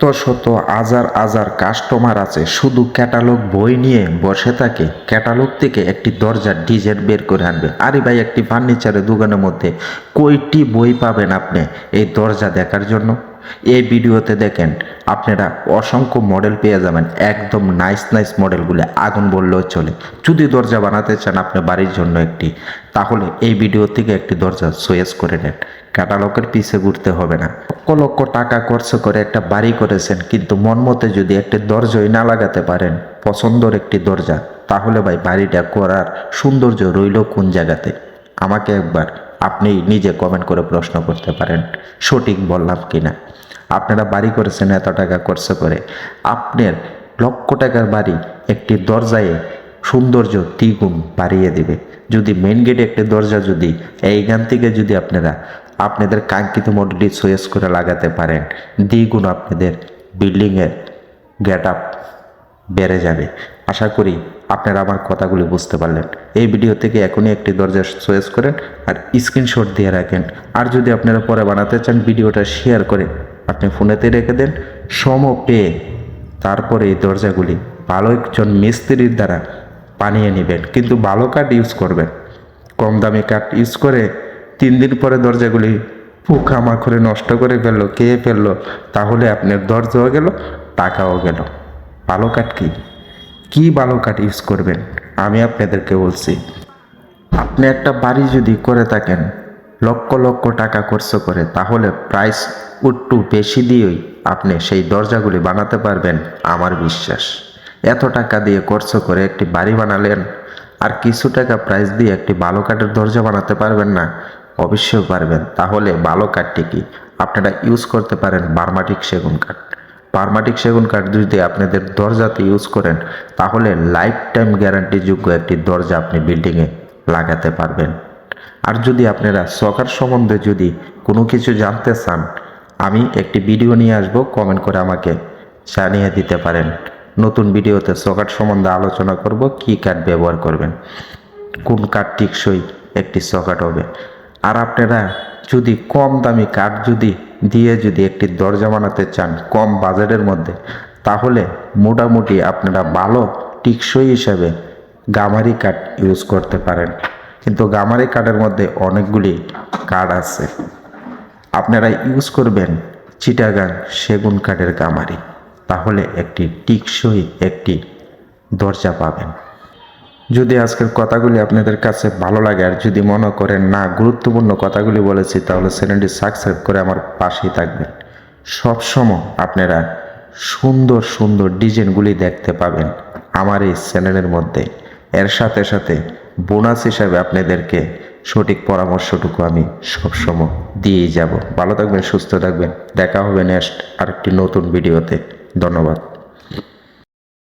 শত শত হাজার হাজার কাস্টমার আছে, শুধু ক্যাটালগ বই নিয়ে বসে থাকে। ক্যাটালগ থেকে একটি দরজার ডিজাইন বের করে আনবে। আরে ভাই, একটি ফার্নিচারের দোকানের মধ্যে কয়টি বই পাবেন আপনি এই দরজা দেখার জন্য? এই ভিডিওতে দেখেন, আপনারা অসংখ্য মডেল পেয়ে যাবেন। একদম নাইস নাইস মডেলগুলো আগুন বললেও চলে। যদি দরজা বানাতে চান আপনি বাড়ির জন্য একটি, তাহলে এই ভিডিও থেকে একটি দরজা চয়েস করে নেন। ক্যাটালগের পিছে ঘুরতে হবে না। লক্ষ লক্ষ টাকা খরচ করে একটা বাড়ি করেছেন, কিন্তু মন মতে যদি একটি দরজাই না লাগাতে পারেন, পছন্দর একটি দরজা, তাহলে ভাই বাড়িটা করার সৌন্দর্য রইল কোন জায়গাতে? আমাকে একবার আপনি নিজে কমেন্ট করে প্রশ্ন করতে পারেন, সঠিক বললাম কিনা। আপনারা বাড়ি করেছেন এত টাকা খরচ করে। আপনার লক্ষ টাকার বাড়ি একটি দরজায় সৌন্দর্য দ্বিগুণ বাড়িয়ে দেবে। যদি মেন গেটে একটি দরজা যদি এইখান থেকে যদি আপনারা আপনাদের কাঙ্ক্ষিত মডেলটি চয়েস করে লাগাতে পারেন, দ্বিগুণ আপনাদের বিল্ডিংয়ের গেট আপ বেড়ে যাবে। আশা করি আপনারা আমার কথাগুলি বুঝতে পারলেন। এই ভিডিও থেকে এখনই একটি দরজা চয়েস করেন আর স্ক্রিনশট দিয়ে রাখেন। আর যদি আপনারা পরে বানাতে চান, ভিডিওটা শেয়ার করে আপনি ফোনেতে রেখে দেন। সম পেয়ে তারপরে এই দরজাগুলি ভালো একজন মিস্ত্রির দ্বারা বানিয়ে নেবেন। কিন্তু ভালো কাঠ ইউজ করবেন। কম দামি কাঠ ইউজ করে তিন দিন পরে দরজাগুলি পোকামাকড়ে নষ্ট করে ফেলল, খেয়ে ফেলল, তাহলে আপনার দরজাও গেল, টাকাও গেল। ভালো কাঠ কি? কী ভালো কাঠ ইউজ করবেন? আমি আপনাদেরকে বলছি। আপনি একটা বাড়ি যদি করে থাকেন, লক্ষ লক্ষ টাকা খরচ করে, তাহলে প্রাইস একটু বেশি দিয়েই আপনি সেই দরজাগুলি বানাতে পারবেন, আমার বিশ্বাস। এত টাকা দিয়ে খরচ করে একটি বাড়ি বানালেন, আর কিছু টাকা প্রাইস দিয়ে একটি ভালো কাঠের দরজা বানাতে পারবেন না, অবশ্যই পারবেন। তাহলে ভালো কাঠটি কি? আপনারা ইউজ করতে পারেন বার্মাটিক সেগুন কাঠ। পারমাটিক সেগুন কাঠ যদি আপনাদের দরজাতে ইউজ করেন, তাহলে লাইফ টাইম গ্যারান্টিযোগ্য একটি দরজা আপনি বিল্ডিংয়ে লাগাতে পারবেন। আর যদি আপনারা সকার সম্বন্ধে যদি কোনো কিছু জানতে চান, আমি একটি ভিডিও নিয়ে আসব কমেন্ট করে আমাকে জানিয়ে দিতে পারেন। নতুন ভিডিওতে সকার সম্বন্ধে আলোচনা করব, কি কাঠ ব্যবহার করবেন, কোন কাঠ টিকসই একটি সকাট হবে। আর আপনারা যদি কম দামি কাঠ যদি দিয়ে যদি একটি দরজা বানাতে চান কম বাজেটের মধ্যে, তাহলে মোটামুটি আপনারা ভালো টিকসই হিসাবে গামারি কাঠ ইউজ করতে পারেন। কিন্তু গামারি কাঠের মধ্যে অনেকগুলি কাঠ আছে। আপনারা ইউজ করবেন চিটাগাং সেগুন কাঠের গামারি। তাহলে একটি টিকসই একটি দরজা পাবেন। যদি আজকের কথাগুলি আপনাদের কাছে ভালো লাগে আর যদি মনে করেন না, গুরুত্বপূর্ণ কথাগুলি বলেছি, তাহলে চ্যানেলটি সাবস্ক্রাইব করে আমার পাশেই থাকবেন। সবসময় আপনারা সুন্দর সুন্দর ডিজাইনগুলি দেখতে পাবেন আমার এই চ্যানেলের মধ্যে। এর সাথে সাথে বোনাস হিসাবে আপনাদেরকে সঠিক পরামর্শটুকু আমি সবসময় দিয়েই যাব। ভালো থাকবেন, সুস্থ থাকবেন। দেখা হবে নেক্সট আরেকটি নতুন ভিডিওতে। ধন্যবাদ।